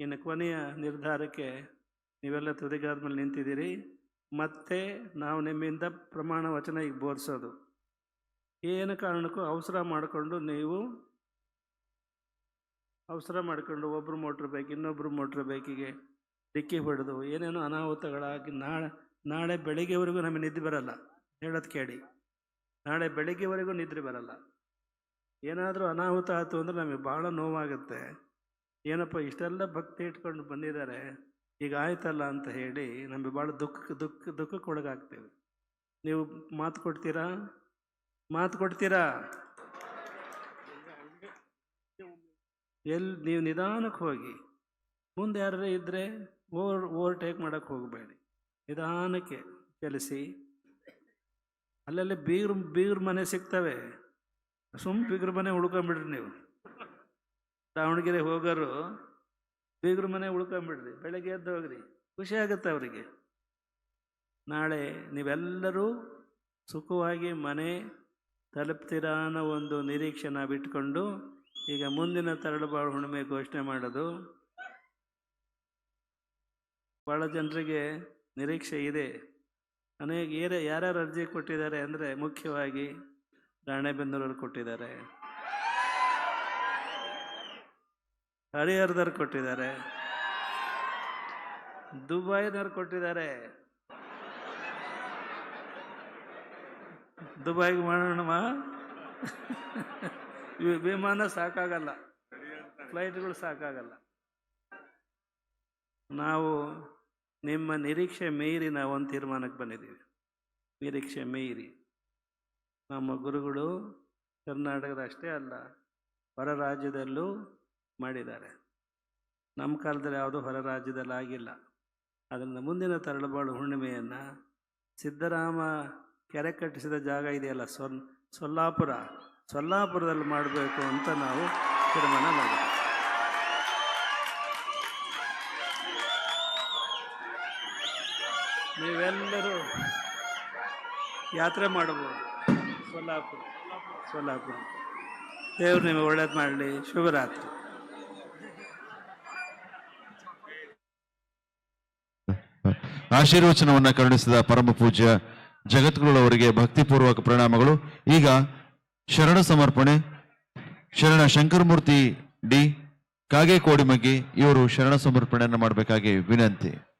ಇನ್ನು ಕೊನೆಯ ನಿರ್ಧಾರಕ್ಕೆ ನೀವೆಲ್ಲ ತುದಿಗಾದ ಮೇಲೆ ನಿಂತಿದ್ದೀರಿ. ಮತ್ತೆ ನಾವು ನಿಮ್ಮಿಂದ ಪ್ರಮಾಣ ವಚನ ಈಗ ಬೋಧಿಸೋದು ಏನು ಕಾರಣಕ್ಕೂ ಅವಸರ ಮಾಡಿಕೊಂಡು ನೀವು ಅವಸರ ಮಾಡಿಕೊಂಡು ಒಬ್ಬರು ಮೋಟ್ರ್ ಬೈಕ್ ಇನ್ನೊಬ್ಬರು ಮೋಟ್ರ್ ಬೈಕಿಗೆ ಡಿಕ್ಕಿ ಹೊಡೆದು, ಏನೇನೋ ಅನಾಹುತಗಳಾಗಿ ನಾಳೆ ನಾಳೆ ಬೆಳಿಗ್ಗೆವರೆಗೂ ನಮಗೆ ನಿದ್ದೆ ಬರಲ್ಲ. ಹೇಳೋದು ಕೇಳಿ. ನಾಳೆ ಬೆಳಿಗ್ಗೆವರೆಗೂ ನಿದ್ರೆ ಬರಲ್ಲ. ಏನಾದರೂ ಅನಾಹುತ ಆಯಿತು ಅಂದರೆ ನಮಗೆ ಭಾಳ ನೋವಾಗುತ್ತೆ. ಏನಪ್ಪ, ಇಷ್ಟೆಲ್ಲ ಭಕ್ತಿ ಇಟ್ಕೊಂಡು ಬಂದಿದ್ದಾರೆ, ಈಗ ಆಯ್ತಲ್ಲ ಅಂತ ಹೇಳಿ ನಮಗೆ ಭಾಳ ದುಃಖ ದುಃಖ, ದುಃಖಕ್ಕೆ ಒಳಗಾಗ್ತೇವೆ. ನೀವು ಮಾತು ಕೊಡ್ತೀರಾ? ಮಾತು ಕೊಡ್ತೀರಾ? ಎಲ್ಲಿ ನೀವು ನಿಧಾನಕ್ಕೆ ಹೋಗಿ. ಮುಂದೆ ಯಾರೇ ಇದ್ದರೆ ಓವರ್, ಓವರ್ಟೇಕ್ ಮಾಡೋಕ್ಕೆ ಹೋಗಬೇಡಿ. ನಿಧಾನಕ್ಕೆ ಚಲಿಸಿ. ಅಲ್ಲಲ್ಲಿ ಬೀಗ್ರ ಬೀಗ್ರ ಮನೆ ಸಿಗ್ತವೆ. ಸುಮ್ಮ ಬೀಗ್ರ ಮನೆ ಉಳ್ಕೊಂಬಿಡ್ರಿ ನೀವು. ದಾವಣಗೆರೆ ಹೋಗೋರು, ಬೀಗ್ರ ಮನೆ ಉಳ್ಕೊಂಬಿಡ್ರಿ, ಬೆಳಗ್ಗೆ ಎದ್ದು ಹೋಗ್ರಿ, ಖುಷಿ ಆಗುತ್ತೆ ಅವರಿಗೆ. ನಾಳೆ ನೀವೆಲ್ಲರೂ ಸುಖವಾಗಿ ಮನೆ ತಲುಪ್ತೀರಾ ಅನ್ನೋ ಒಂದು ನಿರೀಕ್ಷೆ ನಾವು ಈಗ ಮುಂದಿನ ತರಳುಬಾಳು ಹುಣ್ಣಿಮೆ ಘೋಷಣೆ ಮಾಡೋದು. ಭಾಳ ಜನರಿಗೆ ನಿರೀಕ್ಷೆ ಇದೆ. ಅನೇಕ ಏರ ಯಾರ್ಯಾರು ಅರ್ಜಿ ಕೊಟ್ಟಿದ್ದಾರೆ ಅಂದರೆ ಮುಖ್ಯವಾಗಿ ರಾಣೆಬೆನ್ನೂರವ್ರು ಕೊಟ್ಟಿದ್ದಾರೆ. ಹರಿಹರದವ್ರು ಕೊಟ್ಟಿದ್ದಾರೆ. ದುಬೈನವ್ರು ಕೊಟ್ಟಿದ್ದಾರೆ. ದುಬೈಗೆ ಮಾಡೋಣಮ್ಮ. ವಿಮಾನ ಸಾಕಾಗಲ್ಲ. ಫ್ಲೈಟ್ಗಳು ಸಾಕಾಗಲ್ಲ. ನಾವು ನಿಮ್ಮ ನಿರೀಕ್ಷೆ ಮೀರಿ ನಾವು ಒಂದು ತೀರ್ಮಾನಕ್ಕೆ ಬಂದಿದ್ದೀವಿ. ನಿರೀಕ್ಷೆ ಮೀರಿ. ನಮ್ಮ ಗುರುಗಳು ಕರ್ನಾಟಕದ ಅಷ್ಟೇ ಅಲ್ಲ, ಹೊರ ರಾಜ್ಯದಲ್ಲೂ ಮಾಡಿದ್ದಾರೆ. ನಮ್ಮ ಕಾಲದಲ್ಲಿ ಯಾವುದೂ ಹೊರ ರಾಜ್ಯದಲ್ಲಿ ಆಗಿಲ್ಲ. ಅದರಿಂದ ಮುಂದಿನ ತರಳಬಾಳು ಹುಣ್ಣಿಮೆಯನ್ನು ಸಿದ್ದರಾಮ ಕೆರೆ ಕಟ್ಟಿಸಿದ ಜಾಗ ಇದೆಯಲ್ಲ ಸೊಲ್ ಸೊಲ್ಲಾಪುರ. ಸೊಲ್ಲಾಪುರದಲ್ಲಿ ಮಾಡಬೇಕು ಅಂತ ನಾವು ತೀರ್ಮಾನ ಮಾಡಿದ್ವಿ. ನೀವೆಲ್ಲರೂ ಯಾತ್ರೆ ಮಾಡಬಹುದು. ಸೊಲ್ಲಾಪುರ. ಸೊಲ್ಲಾಪುರ. ದೇವ್ರು ನಿಮಗೆ ಒಳ್ಳೇದು ಮಾಡಲಿ. ಶುಭರಾತ್ರಿ. ಆಶೀರ್ವಚನವನ್ನ ಕರುಣಿಸಿದ ಪರಮ ಪೂಜ್ಯ ಜಗದ್ಗುರುಳವರಿಗೆ ಭಕ್ತಿಪೂರ್ವಕ ಪ್ರಣಾಮಗಳು. ಈಗ ಶರಣ ಸಮರ್ಪಣೆ. ಶರಣ ಶಂಕರಮೂರ್ತಿ ಡಿ ಕಾಗೆ ಕೋಡಿಮಗ್ಗಿ ಇವರು ಶರಣ ಸಮರ್ಪಣೆಯನ್ನು ಮಾಡಬೇಕಾಗಿ ವಿನಂತಿ.